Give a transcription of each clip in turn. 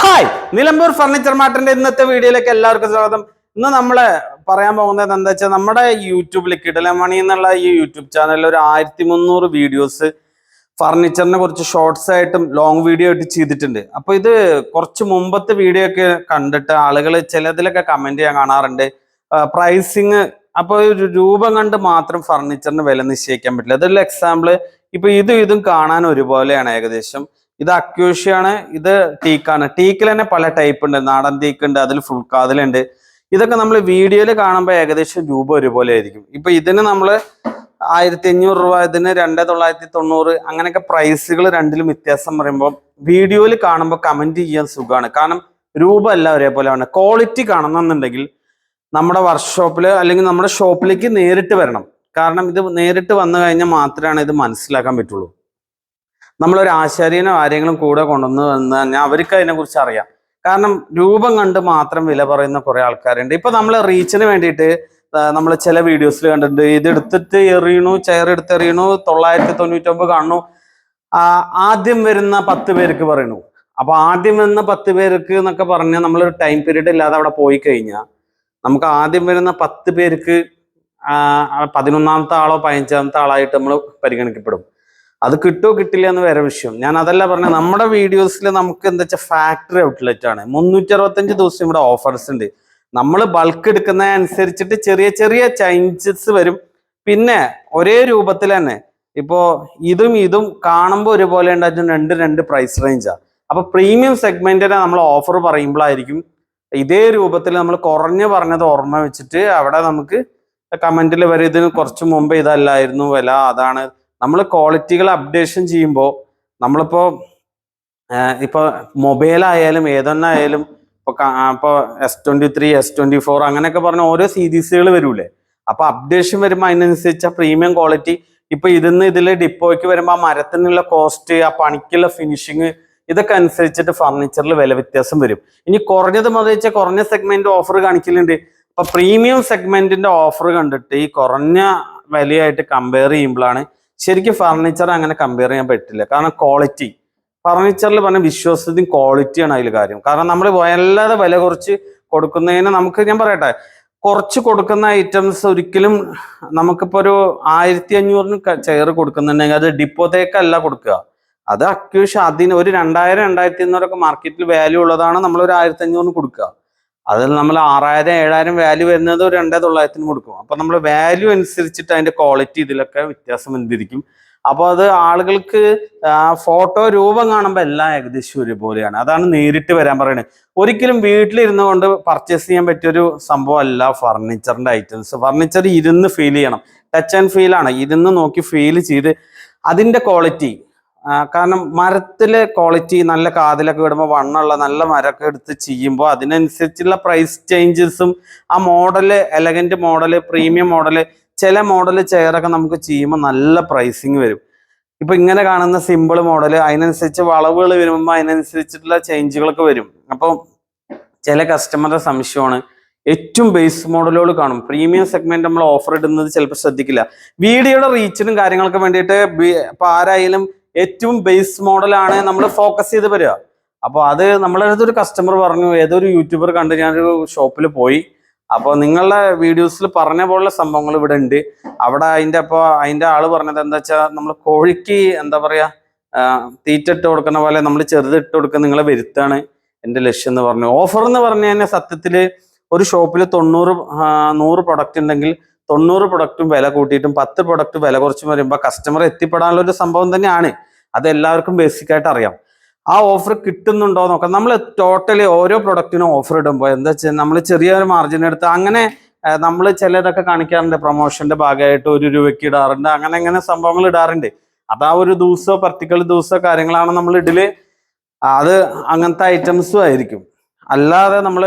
Hi Nilambur furniture മാർട്ടിന്റെ ഇന്നത്തെ വീഡിയോയിലേക്ക് എല്ലാവർക്കും സ്വാഗതം. ഇന്ന് നമ്മൾ പറയാൻ പോകുന്നത് എന്താ വെച്ചാൽ നമ്മുടെ യൂട്യൂബിൽ കിടലമണി എന്നുള്ള ഈ യൂട്യൂബ് ചാനലിൽ ഒരു ആയിരത്തി മുന്നൂറ് വീഡിയോസ് ഫർണിച്ചറിനെ കുറിച്ച് ഷോർട്സ് ആയിട്ടും ലോങ് വീഡിയോ ആയിട്ട് ചെയ്തിട്ടുണ്ട്. അപ്പൊ ഇത് കുറച്ച് മുമ്പത്തെ വീഡിയോ ഒക്കെ കണ്ടിട്ട് ആളുകൾ ചിലതിലൊക്കെ കമന്റ് ചെയ്യാൻ കാണാറുണ്ട്. പ്രൈസിങ് അപ്പൊ ഒരു രൂപം കണ്ട് മാത്രം ഫർണിച്ചറിന് വില നിശ്ചയിക്കാൻ പറ്റില്ല. അതൊരു എക്സാമ്പിൾ ഇപ്പൊ ഇതും ഇതും കാണാൻ ഒരുപോലെയാണ് ഏകദേശം. ഇത് അക്യൂഷ്യാണ് ഇത് ടീക്കാണ്. ടീക്കിൽ തന്നെ പല ടൈപ്പ് ഉണ്ട്. നാടൻ ടീക്ക് ഉണ്ട് അതിൽ ഫുൾ കാതിലുണ്ട് ഇതൊക്കെ നമ്മൾ വീഡിയോയിൽ കാണുമ്പോൾ ഏകദേശം രൂപ ഒരുപോലെ ആയിരിക്കും. ഇപ്പൊ ഇതിന് നമ്മൾ ആയിരത്തി അഞ്ഞൂറ് രൂപ ഇതിന് രണ്ട് തൊള്ളായിരത്തി തൊണ്ണൂറ് അങ്ങനെയൊക്കെ പ്രൈസുകൾ രണ്ടിലും വ്യത്യാസം പറയുമ്പോൾ വീഡിയോയിൽ കാണുമ്പോൾ കമന്റ് ചെയ്യാൻ സുഖമാണ്. കാരണം രൂപ എല്ലാം ഒരേപോലെയാണ്. ക്വാളിറ്റി കാണണമെന്നുണ്ടെങ്കിൽ നമ്മുടെ വർക്ക്ഷോപ്പിൽ അല്ലെങ്കിൽ നമ്മുടെ ഷോപ്പിലേക്ക് നേരിട്ട് വരണം. കാരണം ഇത് നേരിട്ട് വന്നു കഴിഞ്ഞാൽ മാത്രമാണ് ഇത് മനസ്സിലാക്കാൻ പറ്റുള്ളൂ. നമ്മളൊരു ആശാരീനോ ആരെങ്കിലും കൂടെ കൊണ്ടുവന്ന് വന്നു കഴിഞ്ഞാൽ അവർക്ക് അതിനെക്കുറിച്ച് അറിയാം. കാരണം രൂപം കണ്ട് മാത്രം വില പറയുന്ന കുറെ ആൾക്കാരുണ്ട്. ഇപ്പൊ നമ്മൾ റീച്ചിന് വേണ്ടിയിട്ട് നമ്മൾ ചില വീഡിയോസിൽ കണ്ടിട്ടുണ്ട്. ഇത് എടുത്തിട്ട് എറിയണു ചെയർ എടുത്ത് എറിയണു തൊള്ളായിരത്തി തൊണ്ണൂറ്റൊമ്പത് കാണണു ആദ്യം വരുന്ന പത്ത് പേർക്ക് പറയണു. അപ്പൊ ആദ്യം വരുന്ന പത്ത് പേർക്ക് എന്നൊക്കെ പറഞ്ഞാൽ നമ്മളൊരു ടൈം പീരീഡ് ഇല്ലാതെ അവിടെ പോയി കഴിഞ്ഞാൽ നമുക്ക് ആദ്യം വരുന്ന പത്ത് പേർക്ക് പതിനൊന്നാമത്തെ ആളോ പതിനഞ്ചാമത്തെ ആളായിട്ട് നമ്മൾ പരിഗണിക്കപ്പെടും. അത് കിട്ടുമോ കിട്ടില്ല എന്ന് വേറെ വിഷയം. ഞാൻ അതല്ല പറഞ്ഞത് നമ്മുടെ വീഡിയോസിൽ നമുക്ക് എന്താ വെച്ചാൽ ഫാക്ടറി ഔട്ട്ലെറ്റ് ആണ്. മുന്നൂറ്റി അറുപത്തഞ്ച് ദിവസം ഇവിടെ ഓഫേഴ്സ് ഉണ്ട്. നമ്മൾ ബൾക്ക് എടുക്കുന്ന അനുസരിച്ചിട്ട് ചെറിയ ചെറിയ ചേഞ്ചസ് വരും. പിന്നെ ഒരേ രൂപത്തിൽ തന്നെ ഇപ്പോൾ ഇതും ഇതും കാണുമ്പോൾ ഒരുപോലെ ഉണ്ടായിട്ടും രണ്ട് രണ്ട് പ്രൈസ് റേഞ്ചാണ് അപ്പൊ പ്രീമിയം സെഗ്മെന്റിനെ നമ്മൾ ഓഫർ പറയുമ്പോഴായിരിക്കും ഇതേ രൂപത്തിൽ നമ്മൾ കുറഞ്ഞു പറഞ്ഞത് ഓർമ്മ വെച്ചിട്ട് അവിടെ നമുക്ക് കമന്റിൽ വരെ ഇതിന് കുറച്ച് മുമ്പ് ഇതല്ലായിരുന്നു വില അതാണ്. നമ്മൾ ക്വാളിറ്റികൾ അപ്ഡേഷൻ ചെയ്യുമ്പോൾ നമ്മളിപ്പോൾ ഇപ്പോൾ മൊബൈലായാലും ഏതൊന്നായാലും ഇപ്പോൾ ഇപ്പോൾ S twenty three S twenty four അങ്ങനെയൊക്കെ പറഞ്ഞ ഓരോ സീരീസുകൾ വരൂലേ? അപ്പോൾ അപ്ഡേഷൻ വരുമ്പോൾ അതിനനുസരിച്ച് ആ പ്രീമിയം ക്വാളിറ്റി ഇപ്പൊ ഇതിന്ന് ഇതിൽ ഡിപ്പോയ്ക്ക് വരുമ്പോൾ ആ മരത്തിനുള്ള കോസ്റ്റ് ആ പണിക്കുള്ള ഫിനിഷിങ് ഇതൊക്കെ അനുസരിച്ചിട്ട് ഫർണിച്ചറിൽ വില വ്യത്യാസം വരും. ഇനി കുറഞ്ഞത് മുതൽ കുറഞ്ഞ സെഗ്മെന്റ് ഓഫർ കാണിക്കലുണ്ട്. അപ്പൊ പ്രീമിയം സെഗ്മെന്റിന്റെ ഓഫർ കണ്ടിട്ട് ഈ കുറഞ്ഞ വിലയായിട്ട് കമ്പയർ ചെയ്യുമ്പോഴാണ് ശരിക്കും ഫർണിച്ചർ അങ്ങനെ കമ്പയർ ചെയ്യാൻ പറ്റില്ല. കാരണം ക്വാളിറ്റി ഫർണിച്ചറിൽ പറഞ്ഞ വിശ്വാസത്തിനും ക്വാളിറ്റിയാണ് അതിൽ കാര്യം. കാരണം നമ്മൾ വല്ലാതെ വില കുറച്ച് കൊടുക്കുന്നതിന് നമുക്ക് ഞാൻ പറയട്ടെ കുറച്ച് കൊടുക്കുന്ന ഐറ്റംസ് ഒരിക്കലും നമുക്കിപ്പോ ഒരു ആയിരത്തി അഞ്ഞൂറിന് ചെയർ കൊടുക്കുന്നുണ്ടെങ്കിൽ അത് ഡിപ്പോത്തേക്കല്ല കൊടുക്കുക. അത് അക്യൂഷ് അതിന് ഒരു രണ്ടായിരം രണ്ടായിരത്തി അഞ്ഞൂറൊക്കെ മാർക്കറ്റിൽ വാല്യൂ ഉള്ളതാണ് നമ്മൾ ഒരു ആയിരത്തി അഞ്ഞൂറിന് കൊടുക്കുക. അതിൽ നമ്മൾ ആറായിരം ഏഴായിരം വാല്യൂ വരുന്നത് ഒരു രണ്ടേ തൊള്ളായിരത്തിന് കൊടുക്കും. അപ്പൊ നമ്മൾ വാല്യൂ അനുസരിച്ചിട്ട് അതിന്റെ ക്വാളിറ്റി ഇതിലൊക്കെ വ്യത്യാസം വന്നിരിക്കും. അപ്പോൾ അത് ആളുകൾക്ക് ഫോട്ടോ രൂപം കാണുമ്പോൾ എല്ലാം ഏകദേശം ഒരുപോലെയാണ്. അതാണ് നേരിട്ട് വരാൻ പറയുന്നത് ഒരിക്കലും വീട്ടിലിരുന്നു കൊണ്ട് പർച്ചേസ് ചെയ്യാൻ പറ്റിയൊരു സംഭവം അല്ല ഫർണിച്ചറിന്റെ ഐറ്റംസ് ഫർണിച്ചർ ഇരുന്ന് ഫീൽ ചെയ്യണം. ടച്ച് ആൻഡ് ഫീൽ ആണ്. ഇരുന്ന് നോക്കി ഫീൽ ചെയ്ത് അതിന്റെ ക്വാളിറ്റി കാരണം മരത്തിലെ ക്വാളിറ്റി നല്ല കാതിലൊക്കെ വിടുമ്പോൾ വണ്ണമുള്ള നല്ല മരമൊക്കെ എടുത്ത് ചെയ്യുമ്പോൾ അതിനനുസരിച്ചുള്ള പ്രൈസ് ചേഞ്ചസും ആ model elegant model premium model ചില മോഡൽ ചെയറൊക്കെ നമുക്ക് ചെയ്യുമ്പോൾ നല്ല പ്രൈസിങ് വരും. ഇപ്പൊ ഇങ്ങനെ കാണുന്ന സിമ്പിൾ മോഡൽ അതിനനുസരിച്ച് വളവുകൾ വരുമ്പോൾ അതിനനുസരിച്ചിട്ടുള്ള ചേഞ്ചുകളൊക്കെ വരും. അപ്പോൾ ചില കസ്റ്റമറുടെ സംശയമാണ്. ഏറ്റവും ബേസ് മോഡലുകൾ കാണും. പ്രീമിയം സെഗ്മെന്റ് നമ്മൾ ഓഫർ ഇടുന്നത് ചിലപ്പോൾ ശ്രദ്ധിക്കില്ല. വീഡിയോയുടെ റീച്ചിനും കാര്യങ്ങൾക്കും വേണ്ടിയിട്ട് ഇപ്പൊ ആരായാലും ഏറ്റവും ബേസ് മോഡലാണ് നമ്മൾ ഫോക്കസ് ചെയ്ത് വരിക. അപ്പോൾ അത് നമ്മളെ ഒരു കസ്റ്റമർ പറഞ്ഞു ഏതൊരു യൂട്യൂബർ കണ്ട് ഞാനൊരു ഷോപ്പിൽ പോയി. അപ്പോൾ നിങ്ങളുടെ വീഡിയോസിൽ പറഞ്ഞ പോലുള്ള സംഭവങ്ങൾ ഇവിടെ ഉണ്ട്. അവിടെ അതിന്റെ അപ്പോൾ അതിന്റെ ആൾ പറഞ്ഞത് എന്താ വെച്ചാൽ നമ്മൾ കോഴിക്ക് എന്താ പറയാ ആ, തീറ്റ ഇട്ട് കൊടുക്കുന്ന പോലെ നമ്മൾ ചെറുത് ഇട്ട് കൊടുക്കുന്ന നിങ്ങളെ വരുത്താണ് എന്റെ ലക്ഷ്യം എന്ന് പറഞ്ഞു. ഓഫർ എന്ന് പറഞ്ഞു കഴിഞ്ഞാൽ സത്യത്തിൽ ഒരു ഷോപ്പിൽ തൊണ്ണൂറ് നൂറ് പ്രൊഡക്റ്റ് ഉണ്ടെങ്കിൽ തൊണ്ണൂറ് പ്രൊഡക്റ്റും വില കൂട്ടിയിട്ടും പത്ത് പ്രൊഡക്റ്റ് വില കുറച്ചും വരുമ്പോൾ കസ്റ്റമർ എത്തിപ്പെടാനുള്ള ഒരു സംഭവം തന്നെയാണ്. അത് എല്ലാവർക്കും ബേസിക് ആയിട്ട് അറിയാം. ആ ഓഫർ കിട്ടുന്നുണ്ടോ നോക്കാം. നമ്മൾ ടോട്ടലി ഓരോ പ്രൊഡക്റ്റിനും ഓഫർ ഇടുമ്പോൾ എന്താ വെച്ചാൽ നമ്മൾ ചെറിയൊരു മാർജിൻ എടുത്ത് അങ്ങനെ നമ്മൾ ചിലതൊക്കെ കാണിക്കാറുണ്ട്. പ്രൊമോഷന്റെ ഭാഗമായിട്ട് ഒരു രൂപയ്ക്ക് ഇടാറുണ്ട്. അങ്ങനെ അങ്ങനെ സംഭവങ്ങൾ ഇടാറുണ്ട്. അത് ആ ഒരു ദിവസമോ പർട്ടിക്കുലർ ദിവസമോ കാര്യങ്ങളാണ് നമ്മൾ ഇടൽ അത് അങ്ങനത്തെ ഐറ്റംസും ആയിരിക്കും. അല്ലാതെ നമ്മൾ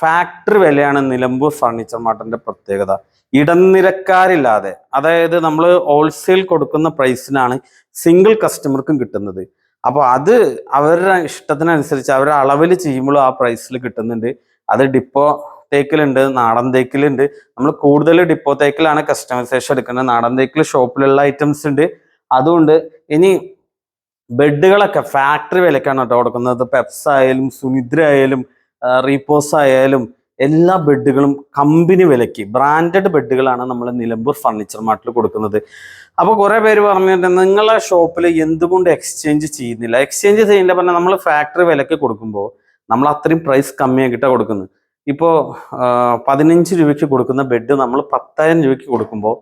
ഫാക്ടറി വിലയാണ് നിലമ്പൂർ ഫർണിച്ചർ മാർട്ടിന്റെ പ്രത്യേകത. ഇടനിരക്കാരില്ലാതെ അതായത് നമ്മൾ ഹോൾസെയിൽ കൊടുക്കുന്ന പ്രൈസിനാണ് സിംഗിൾ കസ്റ്റമർക്കും കിട്ടുന്നത്. അപ്പോൾ അത് അവരുടെ ഇഷ്ടത്തിനനുസരിച്ച് അവരുടെ അളവിൽ ചെയ്യുമ്പോൾ ആ പ്രൈസിൽ കിട്ടുന്നുണ്ട്. അത് ഡിപ്പോ തേക്കിലുണ്ട് നാടൻ തേക്കിലുണ്ട്. നമ്മൾ കൂടുതൽ ഡിപ്പോ തേക്കിലാണ് കസ്റ്റമൈസേഷൻ എടുക്കുന്നത്. നാടൻ തേക്കിൽ ഷോപ്പിലുള്ള ഐറ്റംസ് ഉണ്ട്. അതുകൊണ്ട് ഇനി ബെഡുകളൊക്കെ ഫാക്ടറി വിലക്കാണ് കേട്ടോ കൊടുക്കുന്നത്. പെപ്സ് ആയാലും സുനിദ്ര ആയാലും റീപോസ് ആയാലും എല്ലാ ബെഡുകളും കമ്പനി വിലക്ക് ബ്രാൻഡഡ് ബെഡുകളാണ് നമ്മൾ നിലമ്പൂർ ഫർണിച്ചർ മാർട്ടിൽ കൊടുക്കുന്നത്. അപ്പോൾ കുറേ പേര് പറഞ്ഞിട്ട് നിങ്ങളെ ഷോപ്പിൽ എന്തുകൊണ്ട് എക്സ്ചേഞ്ച് ചെയ്യുന്നില്ല? എക്സ്ചേഞ്ച് ചെയ്യുന്നില്ല പറഞ്ഞാൽ നമ്മൾ ഫാക്ടറി വിലയ്ക്ക് കൊടുക്കുമ്പോൾ നമ്മൾ അത്രയും പ്രൈസ് കമ്മിയാക്കിയിട്ടാണ് കൊടുക്കുന്നത് ഇപ്പോൾ പതിനഞ്ച് രൂപയ്ക്ക് കൊടുക്കുന്ന ബെഡ് നമ്മൾ പത്തായിരം രൂപയ്ക്ക് കൊടുക്കുമ്പോൾ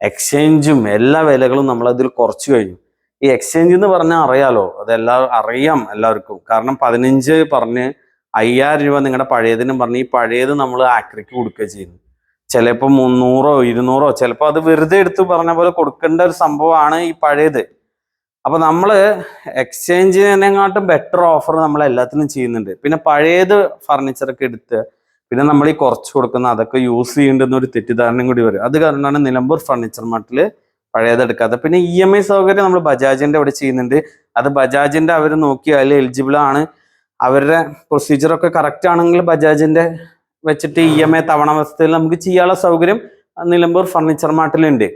എക്സ്ചേഞ്ചും എല്ലാ വിലകളും നമ്മൾ അതിൽ കുറച്ച് കഴിഞ്ഞു. ഈ എക്സ്ചേഞ്ച് എന്ന് പറഞ്ഞാൽ അറിയാലോ? അതെല്ലാം അറിയാം എല്ലാവർക്കും. കാരണം പതിനഞ്ച് പറഞ്ഞ് അയ്യായിരം രൂപ നിങ്ങളുടെ പഴയതിനും പറഞ്ഞ് ഈ പഴയത് നമ്മൾ ആക്രിക്ക് കൊടുക്കുക ചെയ്യുന്നു ചിലപ്പോൾ മുന്നൂറോ ഇരുന്നൂറോ ചിലപ്പോൾ അത് വെറുതെ എടുത്ത് പറഞ്ഞ പോലെ കൊടുക്കേണ്ട ഒരു സംഭവമാണ് ഈ പഴയത്. അപ്പൊ നമ്മൾ എക്സ്ചേഞ്ചിനെക്കാട്ടും ബെറ്റർ ഓഫർ നമ്മൾ എല്ലാത്തിനും ചെയ്യുന്നുണ്ട്. പിന്നെ പഴയത് ഫർണിച്ചറൊക്കെ എടുത്ത് പിന്നെ നമ്മൾ ഈ കുറച്ച് കൊടുക്കുന്ന അതൊക്കെ യൂസ് ചെയ്യേണ്ടുന്ന ഒരു തെറ്റിദ്ധാരണയും കൂടി വരും. അത് കാരണമാണ് നിലമ്പൂർ ഫർണിച്ചർ മാർട്ടിൽ പഴയത് എടുക്കാത്തത്. പിന്നെ ഇ എം ഐ സൗകര്യം നമ്മൾ ബജാജിന്റെ അവിടെ ചെയ്യുന്നുണ്ട്. അത് ബജാജിന്റെ അവർ നോക്കി അതിൽ എലിജിബിൾ ആണ്. അവരുടെ പ്രൊസീജിയറൊക്കെ കറക്റ്റ് ആണെങ്കിൽ ബജാജിന്റെ വെച്ചിട്ട് ഇ എം ഐ തവണ വ്യവസ്ഥയിൽ നമുക്ക് ചെയ്യാനുള്ള സൗകര്യം നിലമ്പൂർ ഫർണിച്ചർ മാർട്ടിലുണ്ട്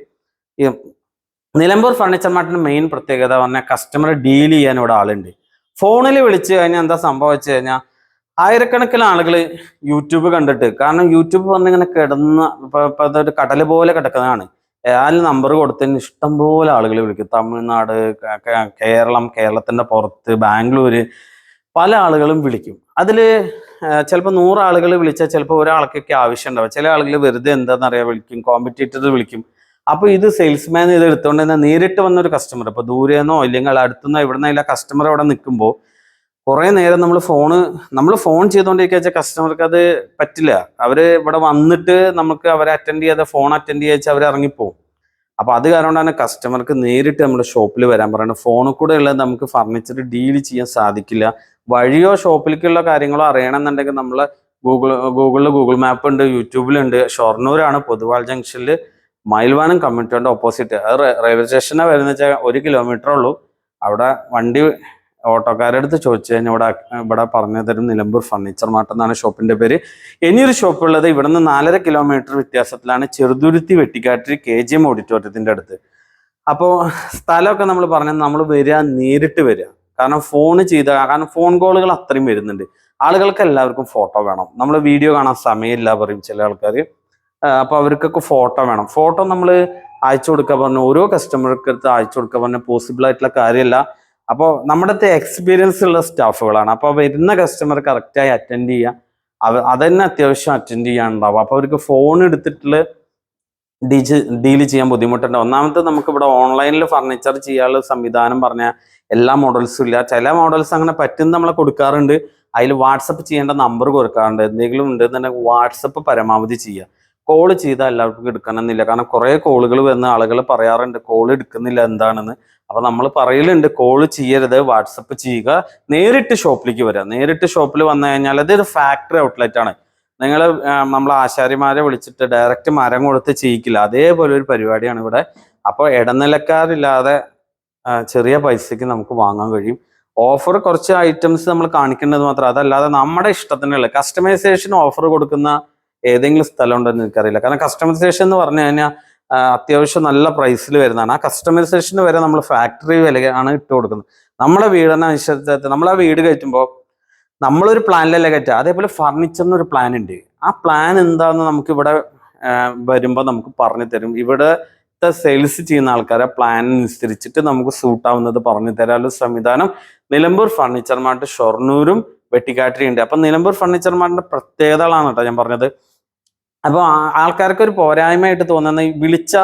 നിലമ്പൂർ ഫർണിച്ചർ മാർട്ടിന്റെ മെയിൻ പ്രത്യേകത പറഞ്ഞാൽ കസ്റ്റമർ ഡീൽ ചെയ്യാൻ ഇവിടെ ആളുണ്ട്. ഫോണിൽ വിളിച്ചു കഴിഞ്ഞാൽ എന്താ സംഭവിച്ചു കഴിഞ്ഞാൽ ആയിരക്കണക്കിന് ആളുകൾ യൂട്യൂബ് കണ്ടിട്ട് കാരണം യൂട്യൂബ് വന്നിങ്ങനെ കിടന്ന ഒരു കടൽ പോലെ കിടക്കുന്നതാണ്. ഏതായാലും നമ്പർ കൊടുത്തതിന് ഇഷ്ടംപോലെ ആളുകൾ വിളിക്കും. തമിഴ്നാട് കേരളം കേരളത്തിന്റെ പുറത്ത് ബാംഗ്ലൂര് പല ആളുകളും വിളിക്കും. അതിൽ ചിലപ്പോൾ നൂറ് ആളുകൾ വിളിച്ചാൽ ചിലപ്പോൾ ഒരാൾക്കൊക്കെ ആവശ്യം ഉണ്ടാവും ചില ആളുകൾ വെറുതെ എന്താണെന്നറിയാം വിളിക്കും കോമ്പറ്റേറ്റർ വിളിക്കും. അപ്പോൾ ഇത് സെയിൽസ്മാൻ ഇത് എടുത്തുകൊണ്ട് തന്നെ നേരിട്ട് വന്ന ഒരു കസ്റ്റമർ ഇപ്പൊ ദൂരെന്നോ ഇല്ലെങ്കിൽ അടുത്തുനിന്നോ എവിടുന്നോ കസ്റ്റമർ അവിടെ നിൽക്കുമ്പോൾ കുറേ നേരം നമ്മൾ ഫോണ് നമ്മൾ ഫോൺ ചെയ്തുകൊണ്ടിരിക്കുക കസ്റ്റമർക്ക് അത് പറ്റില്ല. അവർ ഇവിടെ വന്നിട്ട് നമുക്ക് അവരെ അറ്റൻഡ് ചെയ്യാതെ ഫോൺ അറ്റൻഡ് ചെയ്യാച്ചാൽ അവർ ഇറങ്ങിപ്പോവും അപ്പൊ അത് കാരണം കൊണ്ടാണ് കസ്റ്റമർക്ക് നേരിട്ട് നമ്മുടെ ഷോപ്പിൽ വരാൻ പറയുന്നത്. ഫോണിൽ കൂടെ ഉള്ളത് നമുക്ക് ഫർണിച്ചർ ഡീൽ ചെയ്യാൻ സാധിക്കില്ല. വഴിയോ ഷോപ്പിലേക്കുള്ള കാര്യങ്ങളോ അറിയണമെന്നുണ്ടെങ്കിൽ നമ്മൾ ഗൂഗിൾ ഗൂഗിളിൽ ഗൂഗിൾ മാപ്പ് ഉണ്ട് യൂട്യൂബിലുണ്ട് ഷൊർണൂരാണ് പൊതുവാൾ ജംഗ്ഷനിൽ മയിൽവാനം കമ്മ്യൂണിറ്റിയുടെ ഓപ്പോസിറ്റ്. അത് റെയിൽവേ സ്റ്റേഷനെ വരുന്ന വെച്ചാൽ ഒരു കിലോമീറ്റർ ഉള്ളൂ. അവിടെ വണ്ടി ഓട്ടോക്കാരുടെ അടുത്ത് ചോദിച്ചു കഴിഞ്ഞാൽ ഇവിടെ ഇവിടെ പറഞ്ഞു തരും നിലമ്പൂർ ഫർണിച്ചർ മാർട്ട് എന്നാണ് ഷോപ്പിന്റെ പേര്. ഇനിയൊരു ഷോപ്പ് ഉള്ളത് ഇവിടുന്ന് നാലര kilometre വ്യത്യാസത്തിലാണ് Cheruthuruthy Vettikattiri K G M ഓഡിറ്റോറിയത്തിന്റെ അടുത്ത്. അപ്പോൾ സ്ഥലമൊക്കെ നമ്മൾ പറഞ്ഞാൽ നമ്മൾ വരിക നേരിട്ട് വരിക. കാരണം ഫോൺ ചെയ്ത കാരണം ഫോൺ കോളുകൾ അത്രയും വരുന്നുണ്ട്. ആളുകൾക്ക് എല്ലാവർക്കും ഫോട്ടോ വേണം. നമ്മൾ വീഡിയോ കാണാൻ സമയമില്ല പറയും ചില ആൾക്കാർ അപ്പോൾ അവർക്കൊക്കെ ഫോട്ടോ വേണം. ഫോട്ടോ നമ്മൾ അയച്ചു കൊടുക്കാൻ പറഞ്ഞു. ഓരോ കസ്റ്റമർക്ക് അടുത്ത് അയച്ചു കൊടുക്കാൻ പറഞ്ഞ. പോസിബിൾ ആയിട്ടുള്ള കാര്യമല്ല. അപ്പോൾ നമ്മുടെ എക്സ്പീരിയൻസ് ഉള്ള സ്റ്റാഫുകളാണ് അപ്പോൾ വരുന്ന കസ്റ്റമർ കറക്റ്റായി അറ്റൻഡ് ചെയ്യുക അവ അതന്നെ അത്യാവശ്യം അറ്റൻഡ് ചെയ്യാനുണ്ടാവും. അപ്പോൾ അവർക്ക് ഫോൺ എടുത്തിട്ടുള്ള ഡീച്ച് ഡീൽ ചെയ്യാൻ ബുദ്ധിമുട്ടുണ്ട് ഒന്നാമത്തെ നമുക്ക് ഇവിടെ ഓൺലൈനിൽ ഫർണിച്ചർ ചെയ്യാനുള്ള സംവിധാനം പറഞ്ഞ എല്ലാ മോഡൽസും ഇല്ല. ചില മോഡൽസ് അങ്ങനെ പറ്റുന്ന നമ്മളെ കൊടുക്കാറുണ്ട്. അതിൽ വാട്സപ്പ് ചെയ്യേണ്ട നമ്പർ കൊടുക്കാറുണ്ട്. എന്തെങ്കിലും ഉണ്ടെന്നുണ്ടെങ്കിൽ വാട്സപ്പ് പരമാവധി ചെയ്യുക. കോൾ ചെയ്താൽ എല്ലാവർക്കും എടുക്കണമെന്നില്ല. കാരണം കുറേ കോളുകൾ വന്ന് ആളുകൾ പറയാറുണ്ട് കോൾ എടുക്കുന്നില്ല എന്താണെന്ന്. അപ്പോൾ നമ്മൾ പറയലുണ്ട് കോൾ ചെയ്യരുത് വാട്സപ്പ് ചെയ്യുക. നേരിട്ട് ഷോപ്പിലേക്ക് വരിക നേരിട്ട് ഷോപ്പിൽ വന്നു കഴിഞ്ഞാൽ അതൊരു ഫാക്ടറി ഔട്ട്ലെറ്റ് ആണ്. നിങ്ങൾ നമ്മൾ ആശാരിമാരെ വിളിച്ചിട്ട് ഡയറക്റ്റ് മരം കൊടുത്ത് ചെയ്യിക്കില്ല. അതേപോലെ ഒരു പരിപാടിയാണ് ഇവിടെ. അപ്പോൾ ഇടനിലക്കാരില്ലാതെ ചെറിയ പൈസയ്ക്ക് നമുക്ക് വാങ്ങാൻ കഴിയും. ഓഫർ കുറച്ച് ഐറ്റംസ് നമ്മൾ കാണിക്കേണ്ടത് മാത്രം അതല്ലാതെ നമ്മുടെ ഇഷ്ടത്തിനുള്ള കസ്റ്റമൈസേഷൻ ഓഫർ കൊടുക്കുന്ന ഏതെങ്കിലും സ്ഥലം ഉണ്ടെന്ന് എനിക്കറിയില്ല. കാരണം കസ്റ്റമൈസേഷൻ എന്ന് പറഞ്ഞു കഴിഞ്ഞാൽ അത്യാവശ്യം നല്ല പ്രൈസിൽ വരുന്നതാണ്. ആ കസ്റ്റമൈസേഷൻ വരെ നമ്മൾ ഫാക്ടറി വിലയാണ് ഇട്ട് കൊടുക്കുന്നത്. നമ്മളെ വീടിനെ അനുസരിച്ച് നമ്മൾ ആ വീട് കയറ്റുമ്പോൾ നമ്മളൊരു പ്ലാനിലല്ലേ കയറ്റുക. അതേപോലെ ഫർണിച്ചറിന് ഒരു പ്ലാൻ ഉണ്ട്. ആ പ്ലാൻ എന്താണെന്ന് നമുക്ക് ഇവിടെ വരുമ്പോൾ നമുക്ക് പറഞ്ഞു തരും. ഇവിടുത്തെ സെയിൽസ് ചെയ്യുന്ന ആൾക്കാരെ പ്ലാൻ അനുസരിച്ചിട്ട് നമുക്ക് സൂട്ട് ആവുന്നത് പറഞ്ഞു തരാനുള്ള സംവിധാനം. നിലമ്പൂർ ഫർണിച്ചർ മാർട്ട് ഷൊർണൂരും വെട്ടിക്കാട്ടിരി ഉണ്ട്. അപ്പൊ നിലമ്പൂർ ഫർണിച്ചർ മാർട്ടിന്റെ പ്രത്യേകതകളാണ് കേട്ടോ ഞാൻ പറഞ്ഞത്. അപ്പോൾ ആൾക്കാർക്ക് ഒരു പോരായ്മയായിട്ട് തോന്നുന്ന വിളിച്ച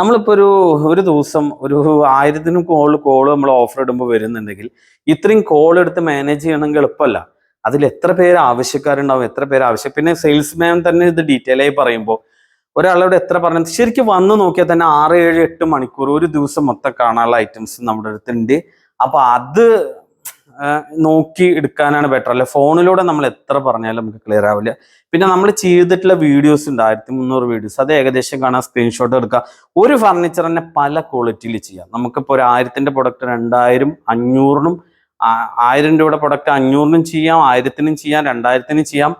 നമ്മളിപ്പോ ഒരു ഒരു ദിവസം ഒരു ആയിരത്തിന് കോൾ കോൾ നമ്മൾ ഓഫർ ഇടുമ്പോൾ വരുന്നുണ്ടെങ്കിൽ ഇത്രയും കോൾ എടുത്ത് മാനേജ് ചെയ്യണമെങ്കിൽ എളുപ്പമല്ല. അതിൽ എത്ര പേര് ആവശ്യക്കാരുണ്ടാവും എത്ര പേര് ആവശ്യം. പിന്നെ സെയിൽസ്മാൻ തന്നെ ഇത് ഡീറ്റെയിൽ ആയി പറയുമ്പോൾ ഒരാളോട് എത്ര പറഞ്ഞു ശരിക്കും വന്ന് നോക്കിയാൽ തന്നെ ആറ് ഏഴ് എട്ട് മണിക്കൂർ ഒരു ദിവസം മൊത്തം കാണാനുള്ള ഐറ്റംസ് നമ്മുടെ അടുത്തുണ്ട്. അപ്പൊ അത് നോക്കി എടുക്കാനാണ് ബെറ്റർ അല്ലെ ഫോണിലൂടെ നമ്മൾ എത്ര പറഞ്ഞാലും നമുക്ക് ക്ലിയർ ആവില്ല. പിന്നെ നമ്മൾ ചെയ്തിട്ടുള്ള വീഡിയോസ് ഉണ്ട് ആയിരത്തി മുന്നൂറ് വീഡിയോസ് അത് ഏകദേശം കാണാൻ സ്ക്രീൻഷോട്ട് എടുക്കുക ഒരു ഫർണിച്ചർ തന്നെ പല ക്വാളിറ്റിയിൽ ചെയ്യാം. നമുക്കിപ്പോൾ ഒരു ആയിരത്തിന്റെ പ്രൊഡക്റ്റ് രണ്ടായിരം അഞ്ഞൂറിനും ആയിരം രൂപയുടെ പ്രൊഡക്റ്റ് അഞ്ഞൂറിനും ചെയ്യാം ആയിരത്തിനും ചെയ്യാം രണ്ടായിരത്തിനും ചെയ്യാം.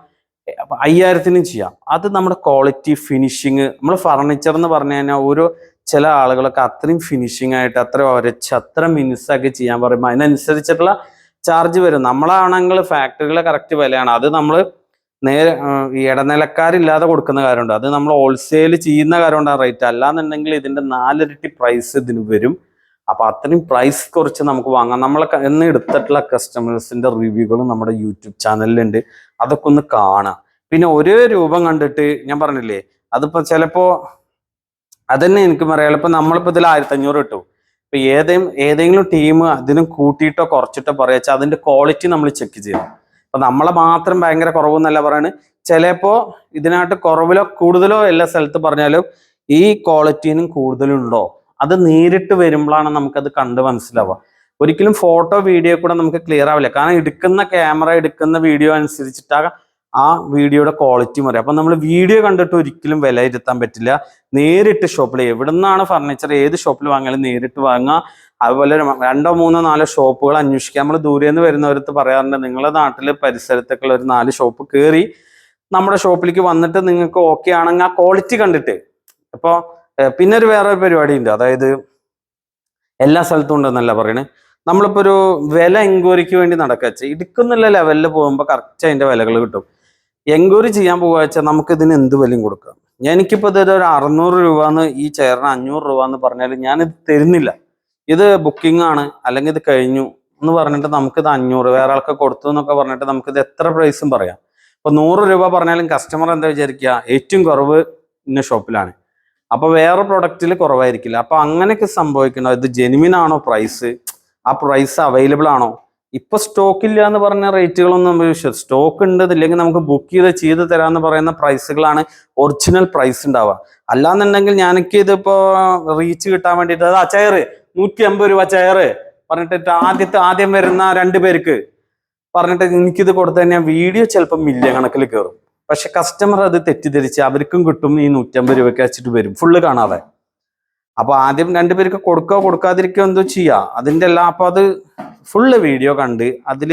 അയ്യായിരത്തിനും ചെയ്യാം. അത് നമ്മുടെ ക്വാളിറ്റി ഫിനിഷിങ് നമ്മൾ ഫർണിച്ചർ എന്ന് പറഞ്ഞു കഴിഞ്ഞാൽ ഓരോ ചില ആളുകളൊക്കെ അത്രയും ഫിനിഷിംഗ് ആയിട്ട് അത്ര ഒരച്ച് അത്ര മിനുസാക്കി ചെയ്യാൻ പറയുമ്പോൾ അതിനനുസരിച്ചിട്ടുള്ള ചാർജ് വരും. നമ്മളാണെങ്കിൽ ഫാക്ടറികളെ കറക്റ്റ് വിലയാണ്. അത് നമ്മൾ നേരെ ഇടനിലക്കാരില്ലാതെ കൊടുക്കുന്ന കാര്യമുണ്ട്. അത് നമ്മൾ ഹോൾസെയിൽ ചെയ്യുന്ന കാര്യമുണ്ടാണ് റേറ്റ് അല്ലാന്നുണ്ടെങ്കിൽ ഇതിന്റെ നാലിരട്ടി പ്രൈസ് ഇതിന് വരും. അപ്പൊ അത്രയും പ്രൈസ് കുറച്ച് നമുക്ക് വാങ്ങാം. നമ്മളെ എന്ന് എടുത്തിട്ടുള്ള കസ്റ്റമേഴ്സിന്റെ റിവ്യൂകളും നമ്മുടെ യൂട്യൂബ് ചാനലിലുണ്ട് അതൊക്കെ ഒന്ന് കാണുക പിന്നെ ഒരേ രൂപം കണ്ടിട്ട് ഞാൻ പറഞ്ഞില്ലേ അതിപ്പോ ചിലപ്പോ അതന്നെ എനിക്ക് പറയാം ഇപ്പൊ നമ്മളിപ്പോ ഇതിൽ ആയിരത്തി അഞ്ഞൂറ് കിട്ടും ഇപ്പൊ ഏതെങ്കിലും ഏതെങ്കിലും ടീം അതിനും കൂട്ടിയിട്ടോ കുറച്ചിട്ടോ പറയാ അതിന്റെ ക്വാളിറ്റി നമ്മൾ ചെക്ക് ചെയ്യണം. അപ്പൊ നമ്മളെ മാത്രം ഭയങ്കര കുറവെന്നല്ല പറയാണ്. ചിലപ്പോ ഇതിനായിട്ട് കുറവിലോ കൂടുതലോ എല്ലാ സ്ഥലത്ത് പറഞ്ഞാലും ഈ ക്വാളിറ്റിനും കൂടുതലുണ്ടോ? അത് നേരിട്ട് വരുമ്പോഴാണ് നമുക്കത് കണ്ട് മനസ്സിലാവുക. ഒരിക്കലും ഫോട്ടോ വീഡിയോ കൂടെ നമുക്ക് ക്ലിയർ ആവില്ല. കാരണം എടുക്കുന്ന ക്യാമറ എടുക്കുന്ന വീഡിയോ അനുസരിച്ചിട്ടാ ആ വീഡിയോയുടെ ക്വാളിറ്റി മറിയും അപ്പം നമ്മൾ വീഡിയോ കണ്ടിട്ട് ഒരിക്കലും വിലയിരുത്താൻ പറ്റില്ല. നേരിട്ട് ഷോപ്പിൽ എവിടെ നിന്നാണ് ഫർണിച്ചർ ഏത് ഷോപ്പിൽ വാങ്ങിയാലും നേരിട്ട് വാങ്ങുക. അതുപോലെ രണ്ടോ മൂന്നോ നാലോ ഷോപ്പുകൾ അന്വേഷിക്കുക. നമ്മൾ ദൂരെ നിന്ന് വരുന്നവരത്ത് പറയാറുണ്ട് നിങ്ങളുടെ നാട്ടിൽ പരിസരത്തൊക്കെ ഉള്ള ഒരു നാല് ഷോപ്പ് കയറി നമ്മുടെ ഷോപ്പിലേക്ക് വന്നിട്ട് നിങ്ങൾക്ക് ഓക്കെ ആണെങ്കിൽ ആ ക്വാളിറ്റി കണ്ടിട്ട്. ഇപ്പോൾ പിന്നെ ഒരു വേറെ ഒരു പരിപാടി ഉണ്ട്. അതായത് എല്ലാ സ്ഥലത്തും ഉണ്ടെന്നല്ല പറയണേ. നമ്മളിപ്പോ ഒരു വില എൻക്വയറിക്ക് വേണ്ടി നടക്കുക ഇടുക്കുന്നുള്ള ലെവലിൽ പോകുമ്പോൾ കറക്റ്റ് അതിന്റെ വിലകൾ കിട്ടും. എൻക്വയറി ചെയ്യാൻ പോകുക വെച്ചാൽ നമുക്ക് ഇതിന് എന്ത് വിലയും കൊടുക്കാം? എനിക്കിപ്പോ ഇത് ഒരു അറുന്നൂറ് രൂപ എന്ന് ഈ ചെയറിന് അഞ്ഞൂറ് രൂപ എന്ന് പറഞ്ഞാൽ ഞാനിത് തരുന്നില്ല. ഇത് ബുക്കിംഗ് ആണ് അല്ലെങ്കിൽ ഇത് കഴിഞ്ഞു എന്ന് പറഞ്ഞിട്ട് നമുക്കിത് അഞ്ഞൂറ് വേറെ ആൾക്ക് കൊടുത്തു എന്നൊക്കെ പറഞ്ഞിട്ട് നമുക്കിത് എത്ര പ്രൈസും പറയാം. ഇപ്പൊ നൂറ് രൂപ പറഞ്ഞാലും കസ്റ്റമർ എന്താ വിചാരിക്കുക ഏറ്റവും കുറവ് ഇന്ന ഷോപ്പിലാണ് അപ്പൊ വേറെ പ്രൊഡക്റ്റിൽ കുറവായിരിക്കില്ല. അപ്പൊ അങ്ങനെയൊക്കെ സംഭവിക്കണോ? ഇത് ജെനുവിൻ ആണോ പ്രൈസ് ആ പ്രൈസ് അവൈലബിൾ ആണോ? ഇപ്പൊ സ്റ്റോക്ക് ഇല്ല എന്ന് പറഞ്ഞ റേറ്റുകളൊന്നും നമ്മൾ സ്റ്റോക്ക് ഉണ്ട് ഇല്ലെങ്കിൽ നമുക്ക് ബുക്ക് ചെയ്ത് ചെയ്ത് തരാമെന്ന് പറയുന്ന പ്രൈസുകളാണ് ഒറിജിനൽ പ്രൈസ് ഉണ്ടാവുക അല്ലാന്നുണ്ടെങ്കിൽ ഞാനൊക്കെ ഇതിപ്പോ റീച്ച് കിട്ടാൻ വേണ്ടിയിട്ട് അതാ ചെയറ് നൂറ്റി അമ്പത് രൂപ ചെയറ് പറഞ്ഞിട്ട് ആദ്യത്തെ ആദ്യം വരുന്ന രണ്ട് പേർക്ക് പറഞ്ഞിട്ട് എനിക്കിത് കൊടുത്തു കഴിഞ്ഞാൽ വീഡിയോ ചിലപ്പോൾ മില്യൺ കണക്കിൽ കയറും പക്ഷെ കസ്റ്റമർ അത് തെറ്റിദ്ധരിച്ച് അവർക്കും കിട്ടും ഈ നൂറ്റമ്പത് രൂപയ്ക്ക് വെച്ചിട്ട് വരും. ഫുള്ള് കാണാതെ. അപ്പൊ ആദ്യം രണ്ടുപേർക്ക് കൊടുക്കുക കൊടുക്കാതിരിക്കുക എന്തോ ചെയ്യാ. അതിന്റെ എല്ലാം അപ്പൊ അത് ഫുള്ള് വീഡിയോ കണ്ട് അതിൽ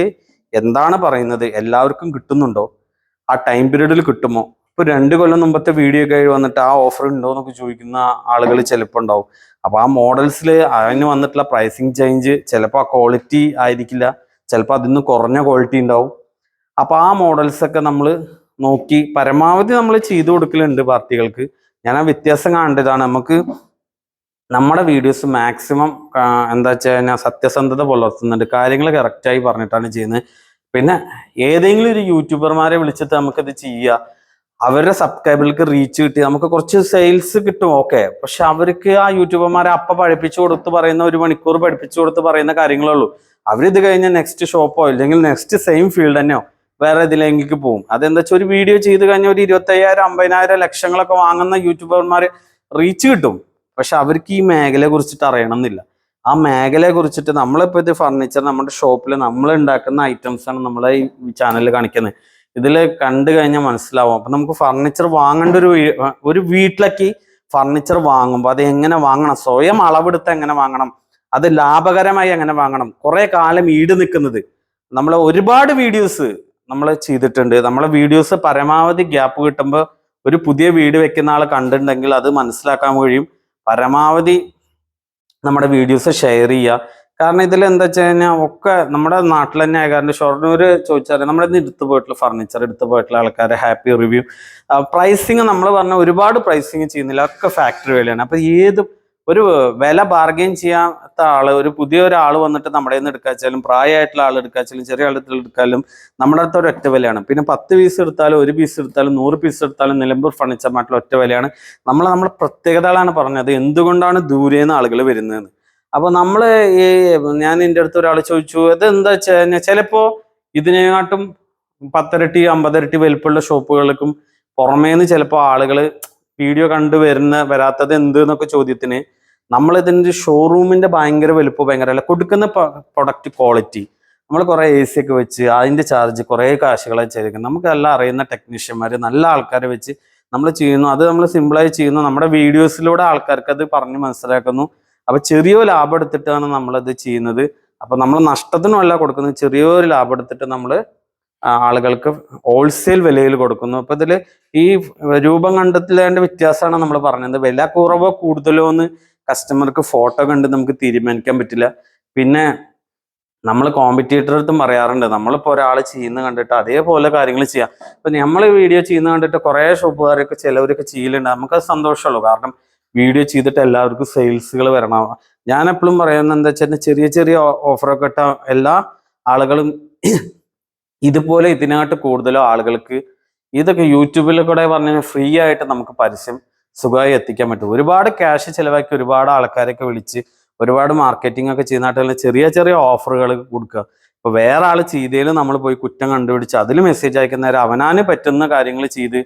എന്താണ് പറയുന്നത് എല്ലാവർക്കും കിട്ടുന്നുണ്ടോ? ആ ടൈം പീരീഡിൽ കിട്ടുമോ? ഇപ്പൊ രണ്ട് കൊല്ലം മുമ്പത്തെ വീഡിയോ കഴിഞ്ഞ് വന്നിട്ട് ആ ഓഫർ ഉണ്ടോ എന്നൊക്കെ ചോദിക്കുന്ന ആളുകൾ ചിലപ്പോൾ ഉണ്ടാവും. അപ്പൊ ആ മോഡൽസിൽ അതിന് വന്നിട്ടുള്ള പ്രൈസിങ് ചേഞ്ച് ചിലപ്പോൾ ആ ക്വാളിറ്റി ആയിരിക്കില്ല. ചിലപ്പോൾ അതിന്ന് കുറഞ്ഞ ക്വാളിറ്റി ഉണ്ടാവും. അപ്പൊ ആ മോഡൽസ് ഒക്കെ നമ്മൾ നോക്കി പരമാവധി നമ്മൾ ചെയ്തു കൊടുക്കലുണ്ട് പാർട്ടികൾക്ക്. ഞാൻ ആ വ്യത്യാസം കാണേണ്ടതാണ്. നമുക്ക് നമ്മുടെ വീഡിയോസ് മാക്സിമം എന്താ വെച്ച് കഴിഞ്ഞാൽ സത്യസന്ധത പുലർത്തുന്നുണ്ട്. കാര്യങ്ങൾ കറക്റ്റായി പറഞ്ഞിട്ടാണ് ചെയ്യുന്നത്. പിന്നെ ഏതെങ്കിലും ഒരു യൂട്യൂബർമാരെ വിളിച്ചിട്ട് നമുക്കത് ചെയ്യുക അവരുടെ സബ്സ്ക്രൈബർക്ക് റീച്ച് കിട്ടി. നമുക്ക് കുറച്ച് സെയിൽസ് കിട്ടും ഓക്കെ പക്ഷെ അവർക്ക് ആ യൂട്യൂബർമാരെ അപ്പ പഠിപ്പിച്ചു കൊടുത്ത് പറയുന്ന ഒരു മണിക്കൂർ പഠിപ്പിച്ചു കൊടുത്ത് പറയുന്ന കാര്യങ്ങളേ ഉള്ളൂ അവരിത് കഴിഞ്ഞാൽ നെക്സ്റ്റ് ഷോപ്പോ ഇല്ലെങ്കിൽ നെക്സ്റ്റ് സെയിം ഫീൽഡ് തന്നെയോ വേറെ ഇതിലേക്ക് പോകും അതെന്താ വെച്ചാൽ ഒരു വീഡിയോ ചെയ്ത് കഴിഞ്ഞാൽ ഒരു ഇരുപത്തയ്യായിരം അമ്പതിനായിരം ലക്ഷങ്ങളൊക്കെ വാങ്ങുന്ന യൂട്യൂബർമാർ റീച്ച് കിട്ടും. പക്ഷെ അവർക്ക് ഈ മേഖലയെ കുറിച്ചിട്ട് അറിയണമെന്നില്ല. ആ മേഖലയെ കുറിച്ചിട്ട് നമ്മളിപ്പോൾ ഇത് ഫർണിച്ചർ നമ്മുടെ ഷോപ്പിൽ നമ്മൾ ഉണ്ടാക്കുന്ന ഐറ്റംസ് ആണ് നമ്മളെ ഈ ചാനലിൽ കാണിക്കുന്നത് ഇതിൽ കണ്ടു കഴിഞ്ഞാൽ മനസ്സിലാവും. അപ്പൊ നമുക്ക് ഫർണിച്ചർ വാങ്ങേണ്ട ഒരു ഒരു വീട്ടിലേക്ക് ഫർണിച്ചർ വാങ്ങുമ്പോൾ അത് എങ്ങനെ വാങ്ങണം? സ്വയം അളവെടുത്ത് എങ്ങനെ വാങ്ങണം? അത് ലാഭകരമായി എങ്ങനെ വാങ്ങണം? കുറെ കാലം ഈട് നിൽക്കുന്നത്. നമ്മൾ ഒരുപാട് വീഡിയോസ് നമ്മൾ ചെയ്തിട്ടുണ്ട്. നമ്മളെ വീഡിയോസ് പരമാവധി ഗ്യാപ്പ് കിട്ടുമ്പോൾ ഒരു പുതിയ വീട് വെക്കുന്ന ആൾ കണ്ടിട്ടുണ്ടെങ്കിൽ അത് മനസ്സിലാക്കാൻ കഴിയും. പരമാവധി നമ്മുടെ വീഡിയോസ് ഷെയർ ചെയ്യുക. കാരണം ഇതിൽ എന്താ വെച്ച് കഴിഞ്ഞാൽ ഒക്കെ നമ്മുടെ നാട്ടിൽ തന്നെ ആയകാരണം ഷൊർണൂർ ചോദിച്ചാൽ നമ്മുടെ ഇന്ന് എടുത്തു പോയിട്ടുള്ള ഫർണിച്ചർ എടുത്തു പോയിട്ടുള്ള ആൾക്കാരെ ഹാപ്പി റിവ്യൂ പ്രൈസിങ് നമ്മൾ പറഞ്ഞ ഒരുപാട് പ്രൈസിങ് ചെയ്യുന്നില്ല. ഒക്കെ ഫാക്ടറി വിലയാണ് അപ്പൊ ഏത് ഒരു വില ബാർഗെയിൻ ചെയ്യാത്ത ആൾ ഒരു പുതിയ ഒരാൾ വന്നിട്ട് നമ്മുടെ നിന്ന് എടുക്കാച്ചാലും പ്രായമായിട്ടുള്ള ആൾ എടുക്കാച്ചാലും ചെറിയ ആളുകൾ എടുക്കാലും നമ്മുടെ അടുത്ത് ഒരു ഒറ്റ വിലയാണ്. പിന്നെ പത്ത് പീസ് എടുത്താലും ഒരു പീസ് എടുത്താലും നൂറ് പീസ് എടുത്താലും നിലമ്പൂർ ഫർണിച്ചർ മാർട്ടിൽ ഒറ്റ വിലയാണ്. നമ്മൾ നമ്മുടെ പ്രത്യേകതകളാണ് പറഞ്ഞത് എന്തുകൊണ്ടാണ് ദൂരെ നിന്ന് ആളുകൾ വരുന്നതെന്ന്. അപ്പൊ നമ്മൾ ഈ ഞാൻ എന്റെ അടുത്ത് ഒരാൾ ചോദിച്ചു ഇത് എന്താ വെച്ച് കഴിഞ്ഞാൽ ചിലപ്പോ ഇതിനെക്കാട്ടും പത്തരട്ടി അമ്പതരട്ടി വലിപ്പമുള്ള ഷോപ്പുകൾക്കും പുറമേന്ന് ചിലപ്പോൾ ആളുകൾ വീഡിയോ കണ്ടു വരുന്ന വരാത്തത് എന്ത്? എന്നൊക്കെ ചോദ്യത്തിന് നമ്മൾ ഇതിന്റെ ഷോറൂമിന്റെ ഭയങ്കര വലുപ്പം ഭയങ്കര അല്ല കൊടുക്കുന്ന പ്രൊഡക്റ്റ് ക്വാളിറ്റി നമ്മൾ കുറേ എ സി ഒക്കെ വെച്ച് അതിന്റെ ചാർജ് കുറേ കാശുകളെ ചെയ്തിരിക്കും നമുക്ക് എല്ലാം അറിയുന്ന ടെക്നീഷ്യന്മാർ നല്ല ആൾക്കാരെ വെച്ച് നമ്മൾ ചെയ്യുന്നു. അത് നമ്മൾ സിമ്പിളായി ചെയ്യുന്നു. നമ്മുടെ വീഡിയോസിലൂടെ ആൾക്കാർക്ക് അത് പറഞ്ഞ് മനസ്സിലാക്കുന്നു. അപ്പോൾ ചെറിയ ലാഭം എടുത്തിട്ടാണ് നമ്മളത് ചെയ്യുന്നത്. അപ്പോൾ നമ്മൾ നഷ്ടത്തിനും അല്ല കൊടുക്കുന്നത്. ചെറിയൊരു ലാഭം എടുത്തിട്ട് നമ്മൾ ആളുകൾക്ക് ഹോൾസെയിൽ വിലയിൽ കൊടുക്കുന്നു. അപ്പോൾ ഇതിൽ ഈ രൂപം കണ്ടെത്തിലേണ്ട വ്യത്യാസമാണ് നമ്മൾ പറഞ്ഞത്. വില കുറവോ കൂടുതലോ എന്ന് കസ്റ്റമർക്ക് ഫോട്ടോ കണ്ട് നമുക്ക് തീരുമാനിക്കാൻ പറ്റില്ല. പിന്നെ നമ്മൾ കോമ്പറ്റീറ്റർ അടുത്തും പറയാറുണ്ട് നമ്മളിപ്പോൾ ഒരാൾ ചെയ്യുന്ന കണ്ടിട്ട് അതേപോലെ കാര്യങ്ങൾ ചെയ്യാം. അപ്പം നമ്മൾ വീഡിയോ ചെയ്യുന്ന കണ്ടിട്ട് കുറേ ഷോപ്പുകാരൊക്കെ ചിലവരൊക്കെ ചെയ്യലുണ്ട്. നമുക്കത് സന്തോഷമുള്ളൂ. കാരണം വീഡിയോ ചെയ്തിട്ട് എല്ലാവർക്കും സെയിൽസുകൾ വരണം. ഞാൻ എപ്പോഴും പറയുന്നത് എന്താ വെച്ചാൽ ചെറിയ ചെറിയ ഓഫറൊക്കെ ഇട്ട എല്ലാ ആളുകളും ഇതുപോലെ ഇതിനായിട്ട് കൂടുതലോ ആളുകൾക്ക് ഇതൊക്കെ യൂട്യൂബിൽ കൂടെ പറഞ്ഞ ഫ്രീ ആയിട്ട് നമുക്ക് പരസ്യം സുഖമായി എത്തിക്കാൻ പറ്റും. ഒരുപാട് ക്യാഷ് ചിലവാക്കി ഒരുപാട് ആൾക്കാരൊക്കെ വിളിച്ച് ഒരുപാട് മാർക്കറ്റിംഗ് ഒക്കെ ചെയ്യുന്നതായിട്ടുള്ള ചെറിയ ചെറിയ ഓഫറുകൾ കൊടുക്കുക. ഇപ്പൊ വേറെ ആൾ ചെയ്തതിൽ നമ്മൾ പോയി കുറ്റം കണ്ടുപിടിച്ച് അതിൽ മെസ്സേജ് അയക്കുന്നവരെ അവനാന് പറ്റുന്ന കാര്യങ്ങൾ ചെയ്ത്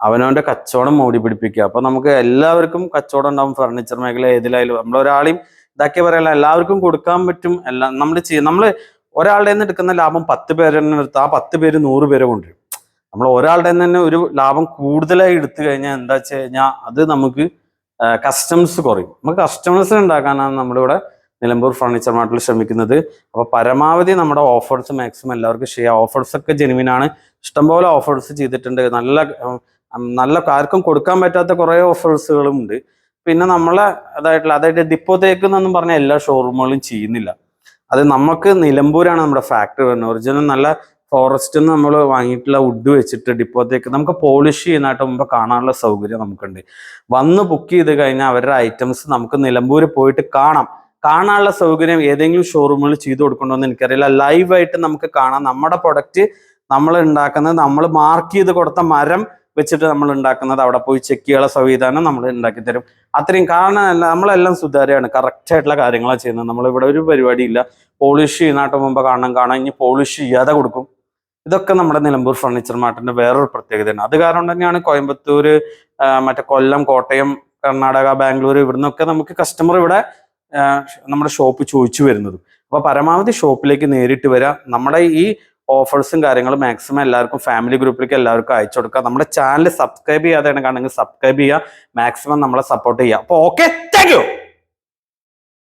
അവനവന്റെ കച്ചവടം മോടി പിടിപ്പിക്കുക. അപ്പൊ നമുക്ക് എല്ലാവർക്കും കച്ചവടം ഉണ്ടാവും. ഫർണിച്ചർ മേഖല ഏതിലായാലും നമ്മളൊരാളെയും ഇതാക്കി പറയല്ല എല്ലാവർക്കും കൊടുക്കാൻ പറ്റും. എല്ലാം നമ്മൾ ചെയ്യും നമ്മൾ ഒരാളുടെ നിന്ന് എടുക്കുന്ന ലാഭം പത്ത് പേരെ എടുത്ത് ആ പത്ത് പേര് നൂറ് പേരെ കൊണ്ടുവരും. നമ്മൾ ഒരാളുടെ തന്നെ ഒരു ലാഭം കൂടുതലായി എടുത്തു കഴിഞ്ഞാൽ എന്താ വെച്ച് കഴിഞ്ഞാൽ അത് നമുക്ക് കസ്റ്റംസ് കുറയും. നമുക്ക് കസ്റ്റമേഴ്സ് ഉണ്ടാക്കാനാണ് നമ്മളിവിടെ നിലമ്പൂർ ഫർണിച്ചർ മാർട്ടിൽ ശ്രമിക്കുന്നത്. അപ്പോൾ പരമാവധി നമ്മുടെ ഓഫേഴ്സ് മാക്സിമം എല്ലാവർക്കും ചെയ്യാം ഓഫേഴ്സ് ഒക്കെ ജെനുവിൻ ആണ്. ഇഷ്ടംപോലെ ഓഫേഴ്സ് ചെയ്തിട്ടുണ്ട്. നല്ല നല്ല ആർക്കും കൊടുക്കാൻ പറ്റാത്ത കുറേ ഓഫേഴ്സുകളും ഉണ്ട്. പിന്നെ നമ്മളെ അതായിട്ടുള്ള അതായത് ഡിപ്പോത്തേക്ക് എന്നൊന്നും പറഞ്ഞാൽ എല്ലാ ഷോറൂമുകളും ചെയ്യുന്നില്ല. അത് നമുക്ക് നിലമ്പൂരാണ് നമ്മുടെ ഫാക്ടറി വരുന്നത്. ഒറിജിനൽ നല്ല ഫോറസ്റ്റിൽ നിന്ന് നമ്മൾ വാങ്ങിയിട്ടുള്ള വുഡ് വെച്ചിട്ട് ഡിപ്പോത്തേക്ക് നമുക്ക് പോളിഷ് ചെയ്യുന്നതായിട്ട് മുമ്പ് കാണാനുള്ള സൗകര്യം നമുക്കുണ്ട്. വന്ന് ബുക്ക് ചെയ്ത് കഴിഞ്ഞാൽ അവരുടെ ഐറ്റംസ് നമുക്ക് നിലമ്പൂർ പോയിട്ട് കാണാം. കാണാനുള്ള സൗകര്യം ഏതെങ്കിലും ഷോറൂമുകൾ ചെയ്തു കൊടുക്കണമെന്ന് എനിക്കറിയില്ല. ലൈവായിട്ട് നമുക്ക് കാണാം. നമ്മുടെ പ്രൊഡക്റ്റ് നമ്മൾ ഉണ്ടാക്കുന്നത് നമ്മൾ മാർക്ക് ചെയ്ത് കൊടുത്ത മരം വെച്ചിട്ട് നമ്മൾ ഉണ്ടാക്കുന്നത് അവിടെ പോയി ചെക്ക് ചെയ്യാനുള്ള സംവിധാനം നമ്മൾ ഉണ്ടാക്കി തരും. അത്രയും കാരണം നമ്മളെല്ലാം സുതാര്യമാണ്. കറക്റ്റ് ആയിട്ടുള്ള കാര്യങ്ങളാണ് ചെയ്യുന്നത്. നമ്മളിവിടെ ഒരു പരിപാടിയില്ല. പോളിഷ് ചെയ്യുന്നതായിട്ട് മുമ്പ് കാണാൻ കാണാൻ ഇനി പോളിഷ് ചെയ്യാതെ കൊടുക്കും. ഇതൊക്കെ നമ്മുടെ നിലമ്പൂർ ഫർണിച്ചർ മാർട്ടിന്റെ വേറൊരു പ്രത്യേകതയാണ്. അത് കാരണം തന്നെയാണ് കോയമ്പത്തൂർ മറ്റേ കൊല്ലം കോട്ടയം കർണാടക ബാംഗ്ലൂർ ഇവിടുന്നൊക്കെ നമുക്ക് കസ്റ്റമർ ഇവിടെ നമ്മുടെ ഷോപ്പ് ചോദിച്ചു വരുന്നത്. അപ്പൊ പരമാവധി ഷോപ്പിലേക്ക് നേരിട്ട് വരാം. നമ്മുടെ ഈ ഓഫേഴ്സും കാര്യങ്ങളും മാക്സിമം എല്ലാവർക്കും ഫാമിലി ഗ്രൂപ്പിലേക്ക് എല്ലാവർക്കും അയച്ചു കൊടുക്കുക നമ്മുടെ ചാനൽ സബ്സ്ക്രൈബ് ചെയ്യാതെയാണ് കാണുമെങ്കിൽ സബ്സ്ക്രൈബ് ചെയ്യുക. മാക്സിമം നമ്മളെ സപ്പോർട്ട് ചെയ്യുക. അപ്പോൾ ഓക്കെ താങ്ക്